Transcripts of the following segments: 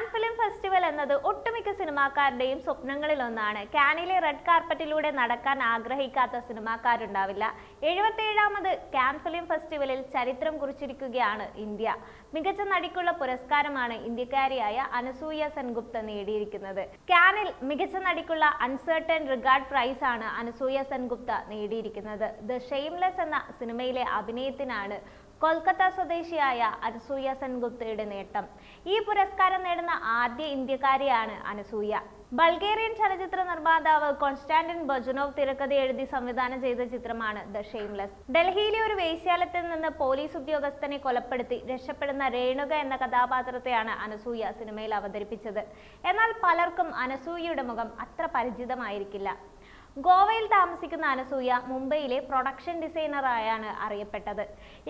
Cannes film festival എന്നത് ഒട്ടുമിക്ക സിനിമാക്കാരുടെയും സ്വപ്നങ്ങളിൽ ഒന്നാണ് കാനിലെ റെഡ് കാർപ്പറ്റിലൂടെ നടക്കാൻ ആഗ്രഹിക്കാത്ത സിനിമാക്കാരുണ്ടാവില്ല. എഴുപത്തിയേഴാമത് കാൻ ഫിലിം ഫെസ്റ്റിവലിൽ ചരിത്രം കുറിച്ചിരിക്കുകയാണ് ഇന്ത്യ. മികച്ച നടിക്കുള്ള പുരസ്കാരമാണ് ഇന്ത്യക്കാരിയായ അനസൂയ സെൻഗുപ്ത നേടിയിരിക്കുന്നത്. കാനിൽ മികച്ച നടിക്കുള്ള അൺസേർട്ടൻ റിഗാർഡ് പ്രൈസ് ആണ് അനസൂയ സെൻഗുപ്ത നേടിയിരിക്കുന്നത്. ദ ഷെയിംലെസ് എന്ന സിനിമയിലെ അഭിനയത്തിനാണ് കൊൽക്കത്ത സ്വദേശിയായ അനസൂയ സെൻഗുപ്തയുടെ നേട്ടം. ഈ പുരസ്കാരം നേടുന്ന ആദ്യ ഇന്ത്യക്കാരിയാണ് അനസൂയ. ബൾഗേറിയൻ ചലച്ചിത്ര നിർമ്മാതാവ് കോൺസ്റ്റാന്റിൻ ബജുനോവ് തിരക്കഥ എഴുതി സംവിധാനം ചെയ്ത ചിത്രമാണ് ദ ഷെയിംലെസ്. ഡൽഹിയിലെ ഒരു വേശ്യാലത്തിൽ നിന്ന് പോലീസ് ഉദ്യോഗസ്ഥനെ കൊലപ്പെടുത്തി രക്ഷപ്പെടുന്ന രേണുക എന്ന കഥാപാത്രത്തെയാണ് അനസൂയ സിനിമയിൽ അവതരിപ്പിച്ചത്. എന്നാൽ പലർക്കും അനസൂയയുടെ മുഖം അത്ര പരിചിതമായിരിക്കില്ല. ഗോവയിൽ താമസിക്കുന്ന അനസൂയ മുംബൈയിലെ പ്രൊഡക്ഷൻ ഡിസൈനറായാണ് അറിയപ്പെട്ടത്.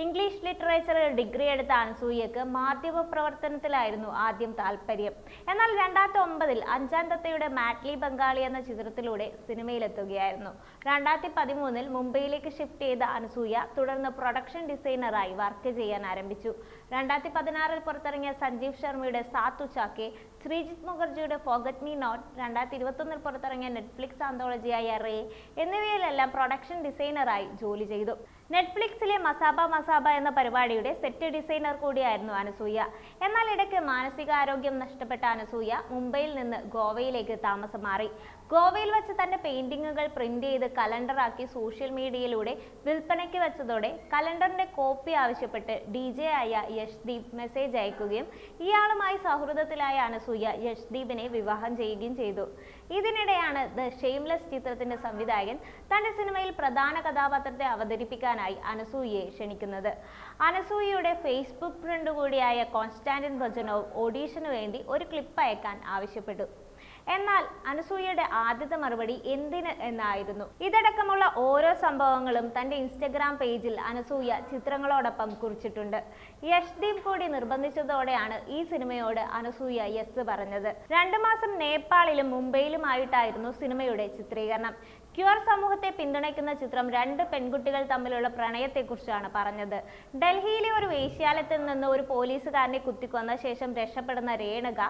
ഇംഗ്ലീഷ് ലിറ്ററേച്ചറിൽ ഡിഗ്രി എടുത്ത അനസൂയക്ക് മാധ്യമ പ്രവർത്തനത്തിലായിരുന്നു ആദ്യം താല്പര്യം. എന്നാൽ രണ്ടായിരത്തി ഒമ്പതിൽ അഞ്ചാം തത്തയുടെ മാറ്റ്ലി ബംഗാളി എന്ന ചിത്രത്തിലൂടെ സിനിമയിലെത്തുകയായിരുന്നു. രണ്ടായിരത്തി പതിമൂന്നിൽ മുംബൈയിലേക്ക് ഷിഫ്റ്റ് ചെയ്ത അനസൂയ തുടർന്ന് പ്രൊഡക്ഷൻ ഡിസൈനറായി വർക്ക് ചെയ്യാൻ ആരംഭിച്ചു. രണ്ടായിരത്തി പതിനാറിൽ പുറത്തിറങ്ങിയ സഞ്ജീവ് ശർമ്മയുടെ സാത്തു ചാക്കെ ശ്രീജിത്ത് മുഖർജിയുടെ ഫോഗറ്റ് മീ നോട്ട് രണ്ടായിരത്തി ഇരുപത്തൊന്നിൽ പുറത്തിറങ്ങിയ നെറ്റ്ഫ്ലിക്സ് ആന്തോളജിയായ റേ എന്നിവയിലെല്ലാം പ്രൊഡക്ഷൻ ഡിസൈനറായി ജോലി ചെയ്തു. നെറ്റ്ഫ്ലിക്സിലെ മസാബ മസാബ എന്ന പരിപാടിയുടെ സെറ്റ് ഡിസൈനർ കൂടിയായിരുന്നു അനസൂയ. എന്നാൽ ഇടയ്ക്ക് മാനസികാരോഗ്യം നഷ്ടപ്പെട്ട അനസൂയ മുംബൈയിൽ നിന്ന് ഗോവയിലേക്ക് താമസം മാറി. ഗോവയിൽ വെച്ച് തന്റെ പെയിന്റിങ്ങുകൾ പ്രിന്റ് ചെയ്ത് കലണ്ടറാക്കി സോഷ്യൽ മീഡിയയിലൂടെ വിൽപ്പനയ്ക്ക് വെച്ചതോടെ കലണ്ടറിന്റെ കോപ്പി ആവശ്യപ്പെട്ട് ഡി ജെ ആയ യശ്ദീപ് മെസ്സേജ് അയക്കുകയും ഇയാളുമായി സൗഹൃദത്തിലായ അനസൂയ യശ്ദീപിനെ വിവാഹം ചെയ്യുകയും ചെയ്തു. ഇതിനിടെയാണ് ദ ഷെയിംലെസ് ചിത്രത്തിന്റെ സംവിധായകൻ തന്റെ സിനിമയിൽ പ്രധാന കഥാപാത്രത്തെ അവതരിപ്പിക്കാനായി അനസൂയയെ ക്ഷണിക്കുന്നത്. അനസൂയയുടെ ഫേസ്ബുക്ക് ഫ്രണ്ട് കൂടിയായ കോൺസ്റ്റാന്റിൻ ഭജനോവ് ഓഡീഷന് വേണ്ടി ഒരു ക്ലിപ്പ് അയക്കാൻ ആവശ്യപ്പെട്ടു. എന്നാൽ അനസൂയയുടെ ആദ്യത്തെ മറുപടി എന്തിന് എന്നായിരുന്നു. ഇതടക്കമുള്ള ഓരോ സംഭവങ്ങളും തന്റെ ഇൻസ്റ്റഗ്രാം പേജിൽ അനസൂയ ചിത്രങ്ങളോടൊപ്പം കുറിച്ചിട്ടുണ്ട്. യഷ്ദീപ് കൂടി നിർബന്ധിച്ചതോടെയാണ് ഈ സിനിമയോട് അനസൂയ യെസ് പറഞ്ഞത്. രണ്ടു മാസം നേപ്പാളിലും മുംബൈയിലുമായിട്ടായിരുന്നു സിനിമയുടെ ചിത്രീകരണം. ക്യൂർ സമൂഹത്തെ പിന്തുണയ്ക്കുന്ന ചിത്രം രണ്ട് പെൺകുട്ടികൾ തമ്മിലുള്ള പ്രണയത്തെക്കുറിച്ചാണ് പറഞ്ഞത്. ഡൽഹിയിലെ ഒരു വേശ്യാലയത്തിൽ നിന്ന് ഒരു പോലീസുകാരനെ കുത്തിക്കൊന്ന ശേഷം രക്ഷപ്പെടുന്ന രേണുക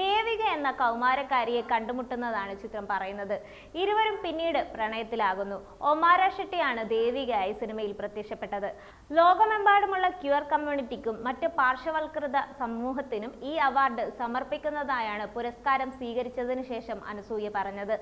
ദേവിക എന്ന കൗമാരക്കാരിയെ കണ്ടുമുട്ടുന്നതാണ് ചിത്രം പറയുന്നത്. ഇരുവരും പിന്നീട് പ്രണയത്തിലാകുന്നു. ഒമാര ഷെട്ടിയാണ് ദേവികയായി സിനിമയിൽ പ്രത്യക്ഷപ്പെട്ടത്. ലോകമെമ്പാടുമുള്ള ക്യൂർ കമ്മ്യൂണിറ്റിക്കും മറ്റ് പാർശ്വവൽകൃത സമൂഹത്തിനും ഈ അവാർഡ് സമർപ്പിക്കുന്നതായാണ് പുരസ്കാരം സ്വീകരിച്ചതിന് ശേഷം അനസൂയ പറഞ്ഞത്.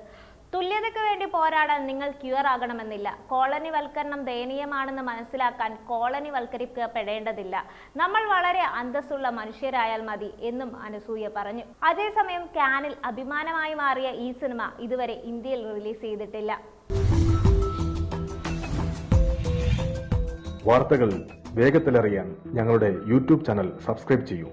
തുല്യതയ്ക്ക് വേണ്ടി പോരാടാൻ നിങ്ങൾ ക്യൂർ ആകണമെന്നില്ല കോളനിവൽക്കരണം ദയനീയമാണെന്ന് മനസ്സിലാക്കാൻ കോളനിവൽക്കരിക്കപ്പെടേണ്ടതില്ല നമ്മൾ വളരെ അന്തസ്സുള്ള മനുഷ്യരായാൽ മതി എന്നും അനസൂയ പറഞ്ഞു. അതേസമയം കാനിൽ അഭിമാനമായി മാറിയ ഈ സിനിമ ഇതുവരെ ഇന്ത്യയിൽ റിലീസ് ചെയ്തിട്ടില്ല. വാർത്തകൾ വേഗത്തിലറിയാൻ ഞങ്ങളുടെ യൂട്യൂബ് ചാനൽ സബ്സ്ക്രൈബ് ചെയ്യൂ.